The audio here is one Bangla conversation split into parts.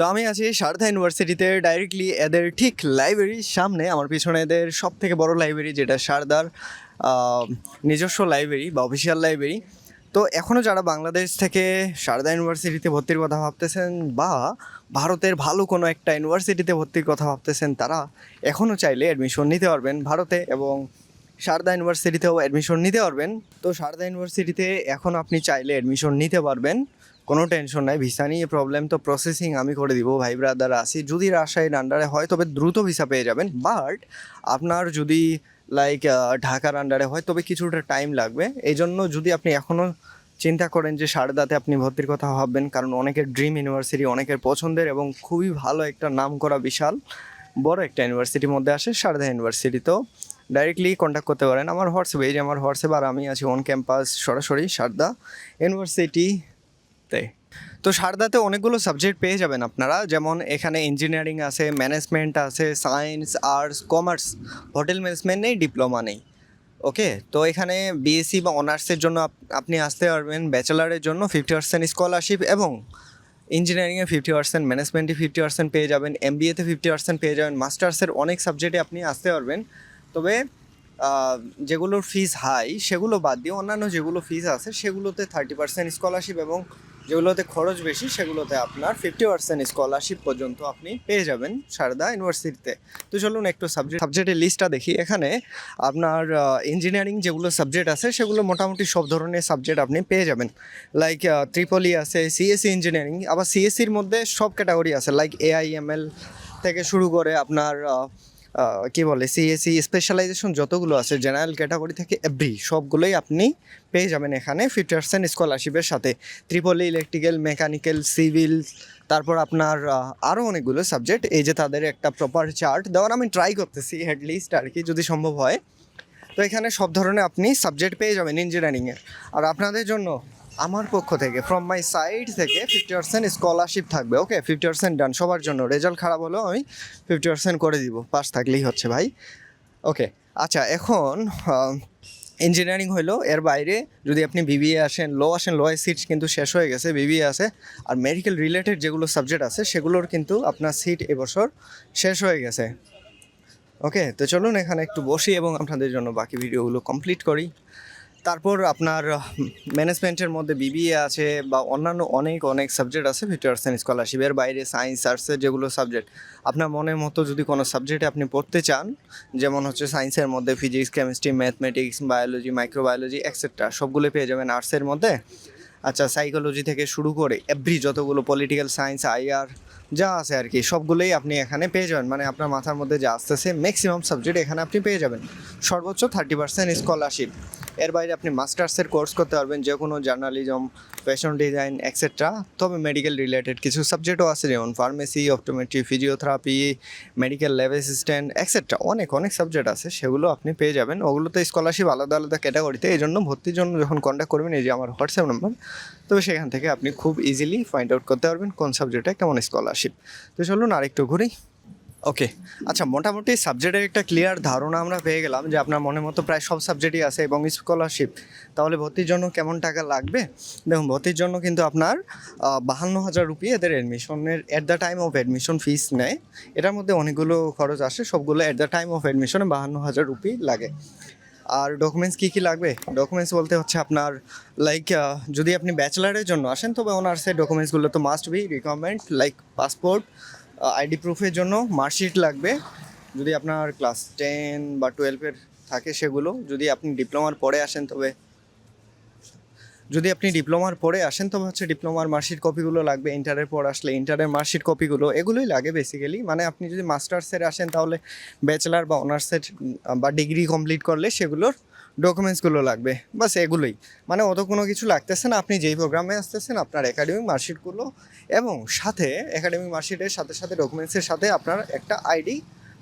তো আমি আছি সারদা ইউনিভার্সিটিতে ডাইরেক্টলি এদের ঠিক লাইব্রেরির সামনে। আমার পিছনে এদের সব থেকে বড় লাইব্রেরি যেটা সারদার নিজস্ব লাইব্রেরি বা অফিসিয়াল লাইব্রেরি তো এখনও যারা বাংলাদেশ থেকে সারদা ইউনিভার্সিটিতে ভর্তির কথা ভাবতেছেন বা ভারতের ভালো কোনো একটা ইউনিভার্সিটিতে ভর্তির কথা ভাবতেছেন, তারা এখনও চাইলে অ্যাডমিশন নিতে পারবেন ভারতে এবং সারদা ইউনিভার্সিটিতেও অ্যাডমিশন নিতে পারবেন। তো সারদা ইউনিভার্সিটিতে এখন আপনি চাইলে অ্যাডমিশন নিতে পারবেন। কোনো টেনশন নাই ভিসা নিয়ে প্রবলেম তো প্রসেসিং আমি করে দিব ভাই ব্রাদার আসি। যদি রাজশাহীর আন্ডারে হয়, তবে দ্রুত ভিসা পেয়ে যাবেন। বাট আপনার যদি লাইক ঢাকার আন্ডারে হয়, তবে কিছুটা টাইম লাগবে। এই জন্য যদি আপনি এখনও চিন্তা করেন যে সারদাতে আপনি ভর্তির কথা ভাববেন, কারণ অনেকের ড্রিম ইউনিভার্সিটি অনেকের পছন্দের এবং খুবই ভালো একটা নাম করা বিশাল, বড় একটা ইউনিভার্সিটির মধ্যে আসে সারদা ইউনিভার্সিটি তো ডাইরেক্টলি কন্ট্যাক্ট করতে পারেন। আমার হোয়াটসঅ্যাপ, এই যে আমার হোয়াটসঅ্যাপ, আর আমি আছি অন ক্যাম্পাস সরাসরি সারদা ইউনিভার্সিটিতে তো সারদাতে অনেকগুলো সাবজেক্ট পেয়ে যাবেন আপনারা, যেমন এখানে ইঞ্জিনিয়ারিং আছে ম্যানেজমেন্ট আছে science arts commerce hotel management নেই ডিপ্লোমা নেই। ওকে তো এখানে বিএসসি বা অনার্সের জন্য আপ- আপনি আসতে পারবেন ব্যাচেলারের জন্য ফিফটি পার্সেন্ট স্কলারশিপ এবং ইঞ্জিনিয়ারিংয়ে ফিফটি পার্সেন্ট ম্যানেজমেন্টে ফিফটি পার্সেন্ট পেয়ে যাবেন এমবিএতে ফিফটি পার্সেন্ট পেয়ে যাবেন মাস্টার্সের অনেক সাবজেক্টে আপনি আসতে পারবেন। তবে যেগুলোর ফিস হাই সেগুলো বাদ দিয়ে অন্যান্য যেগুলো ফিস আছে, সেগুলোতে থার্টি পার্সেন্ট স্কলারশিপ এবং যেগুলোতে খরচ বেশি, সেগুলোতে আপনার ফিফটি পার্সেন্ট স্কলারশিপ পর্যন্ত আপনি পেয়ে যাবেন সারদা ইউনিভার্সিটিতে তো চলুন একটু সাবজেক্ট সাবজেক্টের লিস্টটা দেখি। এখানে আপনার ইঞ্জিনিয়ারিং যেগুলো সাবজেক্ট আছে, সেগুলো মোটামুটি সব ধরনের সাবজেক্ট আপনি পেয়ে যাবেন। লাইক ত্রিপলি আছে সিএসসি ইঞ্জিনিয়ারিং আবার সিএসসির মধ্যে সব ক্যাটাগরি আছে। লাইক এআইএমএল থেকে শুরু করে আপনার কি বলে সিএসসি স্পেশালাইজেশন যতগুলো আছে জেনারেল ক্যাটাগরি থেকে এভরি সবগুলোই আপনি পেয়ে যাবেন এখানে ফিফটি পার্সেন্ট স্কলারশিপের সাথে। ত্রিপলি ইলেকট্রিক্যাল মেকানিক্যাল সিভিল তারপর আপনার আরও অনেকগুলো সাবজেক্ট এই যে তাদের একটা প্রপার চার্ট দেওয়ার আমি ট্রাই করতেছি অ্যাটলিস্ট আর কি, যদি সম্ভব হয়। তো এখানে সব ধরনের আপনি সাবজেক্ট পেয়ে যাবেন ইঞ্জিনিয়ারিংয়ের আর আপনাদের জন্য আমার পক্ষ থেকে ফ্রম মাই সাইড থেকে ফিফটি পার্সেন্ট স্কলারশিপ থাকবে ওকে ফিফটি পার্সেন্ট ডান সবার জন্য। রেজাল্ট খারাপ হলেও আমি ফিফটি পার্সেন্ট করে দিব পাস থাকলেই হচ্ছে ভাই। ওকে আচ্ছা এখন ইঞ্জিনিয়ারিং হইল, এর বাইরে যদি আপনি বিবিএ আসেন লো আসেন লো সিট কিন্তু শেষ হয়ে গেছে বিবিএ আছে। আর মেডিকেল রিলেটেড যেগুলো সাবজেক্ট আছে, সেগুলোর কিন্তু আপনার সিট এবছর শেষ হয়ে গেছে। ওকে তো চলুন এখানে একটু বসি এবং আপনাদের জন্য বাকি ভিডিওগুলো কমপ্লিট করি। তারপর আপনার ম্যানেজমেন্টের মধ্যে বিবিএ আছে বা অন্যান্য অনেক অনেক সাবজেক্ট আছে ফিফটি পার্সেন্ট স্কলারশিপের বাইরে সায়েন্স আর্টসের যেগুলো সাবজেক্ট আপনার মনের মতো যদি কোনো সাবজেক্টে আপনি পড়তে চান, যেমন হচ্ছে সায়েন্সের মধ্যে physics chemistry mathematics biology microbiology etcetera সবগুলো পেয়ে যাবেন আর্টসের মধ্যে। আচ্ছা সাইকোলজি থেকে শুরু করে এভরি যতগুলো পলিটিক্যাল সায়েন্স আইআর যা আছে আর কি, সবগুলোই আপনি এখানে পেয়ে যাবেন। মানে আপনার মাথার মধ্যে যা আসতেছে ম্যাক্সিমাম সাবজেক্ট এখানে আপনি পেয়ে যাবেন। সর্বোচ্চ থার্টি পার্সেন্ট স্কলারশিপ এর বাইরে আপনি মাস্টার্সের কোর্স করতে পারবেন, যে কোনো জার্নালিজম, ফ্যাশন ডিজাইন এক্সেট্রা তবে মেডিকেল রিলেটেড কিছু সাবজেক্টও আছে, যেমন pharmacy optometry physiotherapy medical lab assistant etcetera অনেক অনেক সাবজেক্ট আছে, সেগুলো আপনি পেয়ে যাবেন। ওগুলোতে স্কলারশিপ আলাদা আলাদা ক্যাটাগরিতে এই জন্য ভর্তির জন্য যখন কন্ট্যাক্ট করবেন, এই যে আমার হোয়াটসঅ্যাপ নাম্বার তবে সেখান থেকে আপনি খুব ইজিলি ফাইন্ড আউট করতে পারবেন কোন সাবজেক্টে কেমন স্কলারশিপ তো চলুন আরেকটু ঘুরি। ওকে আচ্ছা মোটামুটি সাবজেক্টের একটা ক্লিয়ার ধারণা আমরা পেয়ে গেলাম যে আপনার মনের মতো প্রায় সব সাবজেক্টই আছে এবং স্কলারশিপ তাহলে ভর্তির জন্য কেমন টাকা লাগবে? দেখুন, ভর্তির জন্য কিন্তু আপনার বাহান্ন হাজার রুপি এদের অ্যাডমিশনের at the time of admission fees নেয়। এটার মধ্যে অনেকগুলো খরচ আসে, সবগুলো অ্যাট দ্য টাইম অফ অ্যাডমিশনে বাহান্ন হাজার রুপি লাগে। আর ডকুমেন্টস কী কী লাগবে? ডকুমেন্টস বলতে হচ্ছে আপনার লাইক যদি আপনি ব্যাচেলারের জন্য আসেন, তবে অনার্সের ডকুমেন্টসগুলো তো must be requirement like passport ID প্রুফের জন্য মার্কশিট লাগবে। যদি আপনার ক্লাস টেন বা টুয়েলভের থাকে সেগুলো, যদি আপনি ডিপ্লোমার পরে আসেন, তবে যদি আপনি ডিপ্লোমার পরে আসেন, তবে হচ্ছে ডিপ্লোমার মার্কশিট কপিগুলো লাগবে, ইন্টারের পর আসলে ইন্টারের মার্কশিট কপিগুলো, এগুলোই লাগে বেসিক্যালি মানে আপনি যদি মাস্টার্সের আসেন, তাহলে ব্যাচেলার বা অনার্সের বা ডিগ্রি কমপ্লিট করলে সেগুলোর ডকুমেন্টসগুলো লাগবে। বাস এগুলোই। মানে অত কোনো কিছু লাগতেছে না। আপনি যেই প্রোগ্রামে আসতেছেন, আপনার একাডেমিক মার্কশিটগুলো এবং সাথে একাডেমিক মার্কশিটের সাথে সাথে ডকুমেন্টসের সাথে আপনার একটা আইডি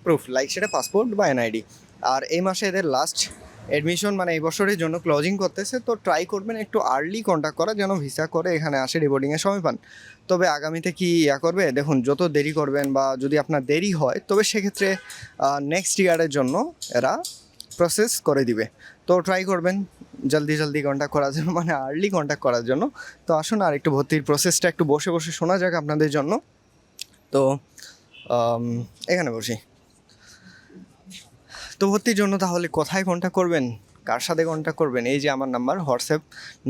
প্রুফ লাইক সেটা পাসপোর্ট বা এনআইডি আর এই মাসে এদের লাস্ট অ্যাডমিশন মানে এই বছরের জন্য ক্লোজিং করতেছে, তো ট্রাই করবেন একটু আর্লি কন্ট্যাক্ট করা, যেন ভিসা করে এখানে আসে রিপোর্টিংয়ের সময় পান। তবে আগামীতে কি ইয়া করবে? দেখুন, যত দেরি করবেন বা যদি আপনার দেরি হয়, তবে সেক্ষেত্রে নেক্সট ইয়ারের জন্য এরা প্রসেস করে দিবে। তো ট্রাই করবেন, জলদি জলদি কন্ট্যাক্ট করার জন্য মানে আর্লি কন্ট্যাক্ট করার জন্য। তো আসুন আর একটু ভর্তির প্রসেসটা একটু বসে বসে শোনা যাক আপনাদের জন্য। তো এখানে বসি। তো ভর্তির জন্য তাহলে কোথায় কন্ট্যাক্ট করবেন? কার সাথে কন্ট্যাক্ট করবেন? এই যে আমার নাম্বার হোয়াটসঅ্যাপ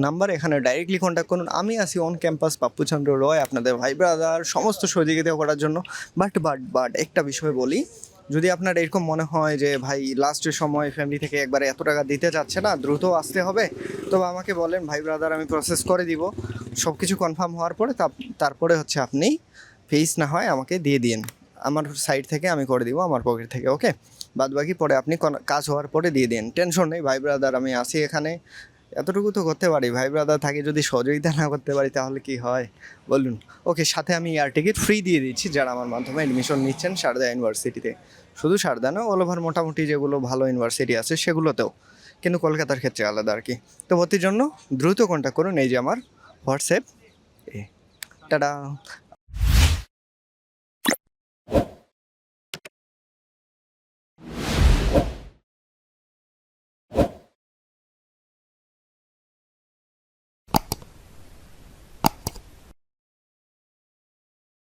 নাম্বার এখানে ডাইরেক্টলি কন্ট্যাক্ট করুন। আমি আছি অন ক্যাম্পাস পাপ্পুচন্দ্র রয়, আপনাদের ভাই ব্রাদার সমস্ত সহযোগিতা করার জন্য। বাট বাট বাট একটা বিষয় বলি, যদি আপনার এরকম মনে হয় যে, ভাই লাস্টের সময় ফ্যামিলি থেকে একবারে এত টাকা দিতে চাচ্ছে না, দ্রুত আসতে হবে? তবে আমাকে বলেন, ভাই ব্রাদার আমি প্রসেস করে দিব। সব কিছু কনফার্ম হওয়ার পরে তারপরে হচ্ছে আপনি ফিস না হয় আমাকে দিয়ে দিন আমার সাইড থেকে আমি করে দিব, আমার পকেট থেকে ওকে বাদ বাকি পরে আপনি কাজ হওয়ার পরে দিয়ে দিন। টেনশন নেই, ভাই ব্রাদার আমি আসি এখানে। এতটুকু তো করতে পারি। ভাই ব্রাদার থাকে, যদি সহযোগিতা না করতে পারি, তাহলে কি হয়? বলুন। ওকে সাথে আমি এয়ার টিকিট ফ্রি দিয়ে দিচ্ছি যারা আমার মাধ্যমে অ্যাডমিশন নিচ্ছেন সারদা ইউনিভার্সিটিতে শুধু সারদা না অল ওভার মোটামুটি যেগুলো ভালো ইউনিভার্সিটি আছে, সেগুলোতেও। কিন্তু কলকাতার ক্ষেত্রে আলাদা আর কি। তো ভর্তির জন্য দ্রুত কন্ট্যাক্ট করুন, এই যে আমার হোয়াটসঅ্যাপ এ টাটা।